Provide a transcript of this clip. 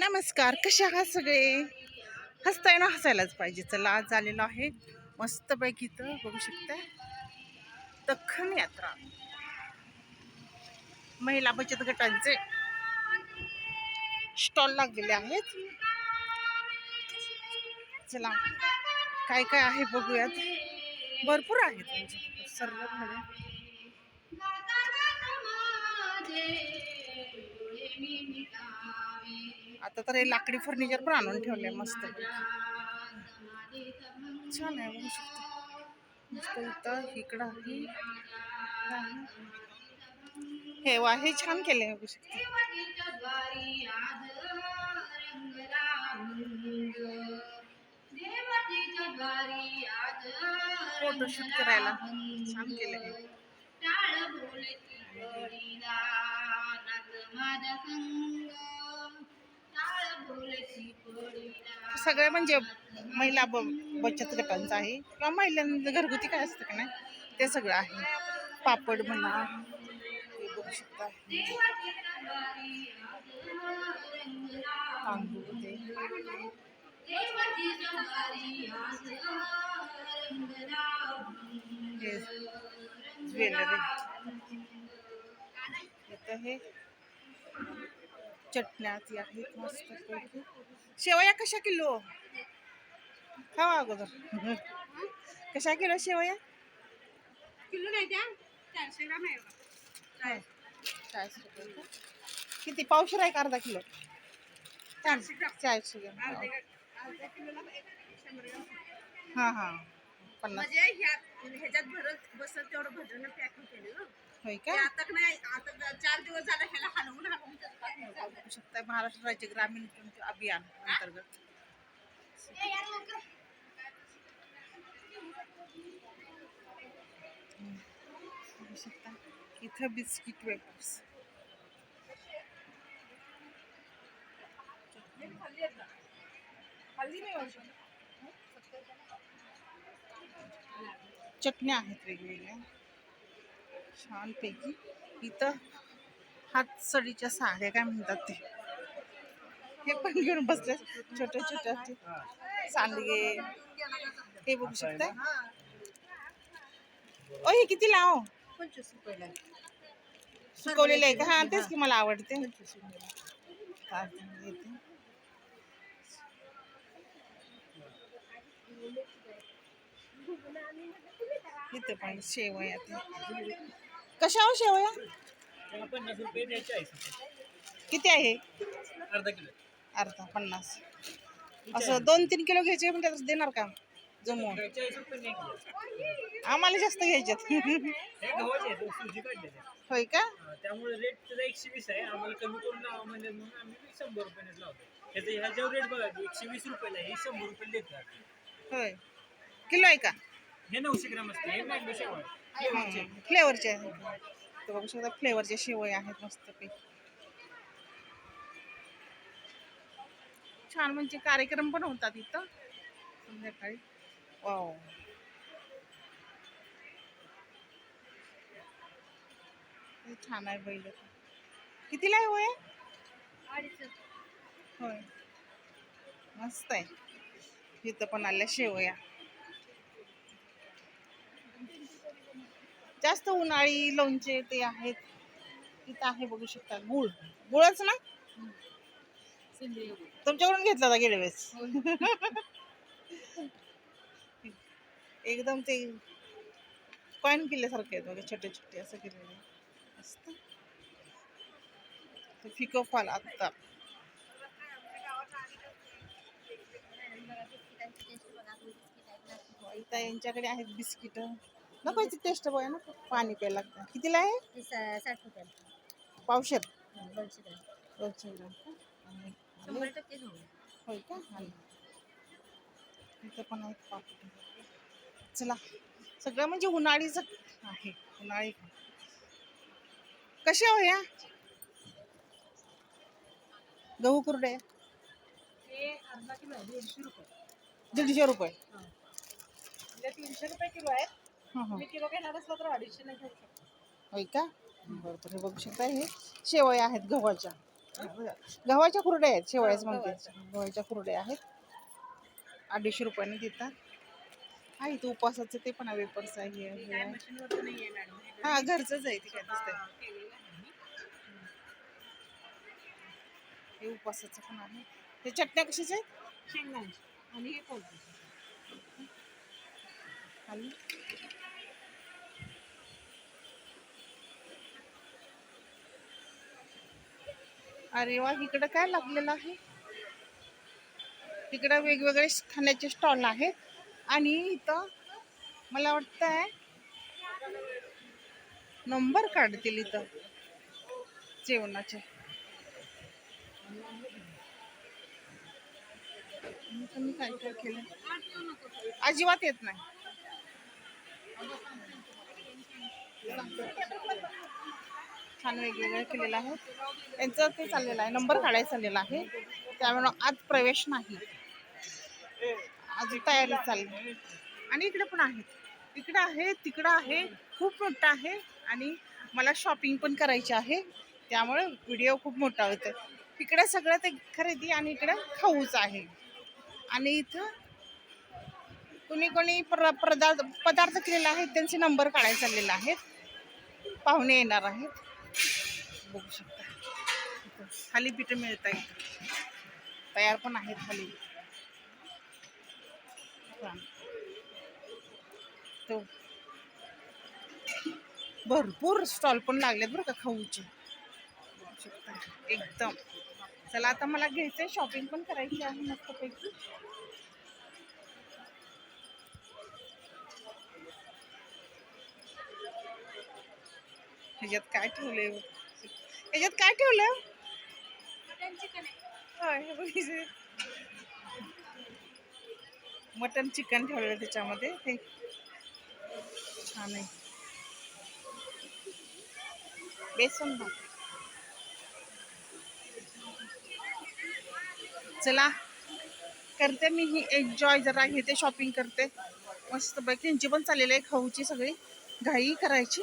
नमस्कार कसे आहात सगळे? हसताय ना हसायलाच पाहिजे. चला आज आलेलो आहे मस्तपैकी इथं बघू शकता. दख्खन यात्रा. महिला बचत गटांचे स्टॉल लागलेले आहेत. चला काय काय आहे बघूयात. भरपूर आहेत म्हणजे सर्व म्हणजे. you. आता तर हे लाकडी फर्निचर पण आणून ठेवले मस्त. छान आहे बघू शकतो. मस्त इथं इकडं आहे. हे वा हे छान केले बघू शकतो. फोटोशूट करायला. छान केलं आहे सगळ्या म्हणजे महिला ब बचत गटांचं आहे. किंवा महिलांचं घरगुती काय असतं का नाही? ते सगळं आहे. पापड म्हणा बघू शकता. तांदूळ ते. ज्वेलरी. हे. चटण्या ती आहेत मस्त पैकी. शेवया कशा किलो? खावा अगोदर. कशा किलो शेवया? किलो नाही द्या चारशे ग्राम आहे रुपये? किती? पावशेर आहे का अर्धा किलो? चारशे ग्राम. चाळीसशे ग्रॅम. हां हां. पन्नास. म्हणजे ह्याच्यात भरत बसत तेवढं भजन पॅकिंग केलं. होय ते का आता नाही आता चार दिवस झाले ह्याला हलवून हलवून त्याचं packing चालू आहे. बघू शकता महाराष्ट्र राज्य ग्रामीण अभियान अंतर्गत बघू शकता इथं बिस्किट वेपर्स का? खाल्ली चटण्या आहेत वेगवेगळ्या. छानपैकी. इथं हातसडीच्या साड्या काय म्हणतात ते? हे पण घेऊन बसले. छोटे छोटे सांडगे. हे बघू ओ, हे किती लाव? आहे. का? हा, तेच की मला आवडते. इथे पण शेवया? कशा हो शेवया किती आहे? अर्धा किलो. अर्धा पन्नास. असं दोन तीन किलो घ्यायचे म्हणजे देणार का? किलो आम्हाला जास्त घ्यायच्यात होय का? त्यामुळे रेट एकशे वीस आहे. आम्हाला कमी करून लावा म्हणजे म्हणून आम्ही शंभर रुपयानेच लावतो त्याचा ह्याच्यावर रेट बघा एकशे वीस रुपयाला हे शंभर रुपये देतात होय. किलो आहे का? हे नऊशे ग्राम असते. हे मँगो शेव आहे फ्लेवरचे. फ्लेवरचे आहेत. तर बघू शकता फ्लेवरचे शेवया आहेत मस्तपैकी छान म्हणजे कार्यक्रम पण होतात इथं. संध्याकाळी. वाव. हे छान आहे बैल कितीला आहे होय होय. मस्त आहे. इथं पण आल्या शेवया. जास्त उन्हाळी लोणचे ते आहेत. इथं आहे बघू शकता. गुळ. गुळच ना? तुमच्याकडून घेतला होता गेल्या वेळेस. एकदम ते कॉईन किल्ल्यासारखे आहेत बघा छोटे छोटे असं केलेले. मस्त. ते फिको फॉल आत्ता इथं यांच्याकडे आहेत बिस्किट. नको याची टेस्ट बघा ना पाणी प्यायला लागतं. कितीला आहे? साठ रुपयाला. पावशेर. दोनशे ग्राम. दोनशे ग्राम का? आणि शंभर टक्के घेऊ. होय का आणि इथं पण आहेत पापड चला सगळं म्हणजे उन्हाळीच आहे उन्हाळी. कशा हो या? गहू कुरडे अर्धा किलो आहे दीडशे रुपये. दीडशे रुपये म्हणजे तीनशे रुपये किलो आहे मी किलो घेणार असला तर अडीचशे नाही घेऊ शकतो. होय का? बरं बरं हे बघू शकता हे शेवया आहेत गव्हाच्या. गव्हाच्या कुरड्या आहेत शेवळ्याच म्हणते. गव्हाच्या. कुरड्या आहेत. अडीचशे रुपयाने देतात. हा इथं उपवासाचं ते पण वेपर्स आहे. हे आहे. आहे हा घरचंच आहे ते काय दिसतंय. हे उपवासाचं पण आहे. हे चटण्या कशाच्या आहेत? शेंगदाणे आणि हे कोणतं? खाली अरे वा इकडं काय लागलेलं आहे? इकडं वेगवेगळे खाण्याचे स्टॉल आहेत. आणि इथं मला वाटतंय नंबर काढतील इथं. जेवणाचे. तुम्ही काय काय केलं? अजिबात येत नाही. छान वेगवेगळं केलेलं आहे. त्यांचं ते चाललेलं आहे. नंबर काढायचा चाललेला आहे. त्यामुळं आज प्रवेश नाही. आज तयारी चालली. आणि इकडे पण आहेत. इकडं आहे तिकडं आहे. खूप मोठं आहे. आणि मला शॉपिंग पण करायची आहे. त्यामुळे व्हिडिओ खूप मोठा होतो इकडे सगळं ते खरेदी आणि इकडे खाऊच आहे. आणि इथं कोणी कोणी प्र पदार्थ पदार्थ केलेला आहेत. त्यांचे नंबर काढायला चाललेले आहेत. पाहुणे येणार आहेत. बघू शकता. खाली पिठं मिळत आहेत. तयार पण आहेत खाली तो. भरपूर स्टॉल पण लागलेत बरं का खाऊचे. बघू शकता. एकदम. चला आता मला घ्यायचं आहे शॉपिंग पण करायची आहे मस्तपैकी. ह्याच्यात काय ठेवलंय ह्याच्यात काय ठेवलंय? मटन चिकन ठेवलेलं त्याच्यामध्ये. हे छान आहे. बेसन भात. चला करते मी ही एन्जॉय जरा घेते शॉपिंग करते. मस्त पैकी त्यांची पण चाललेलं आहे खाऊची सगळी. घाई करायची.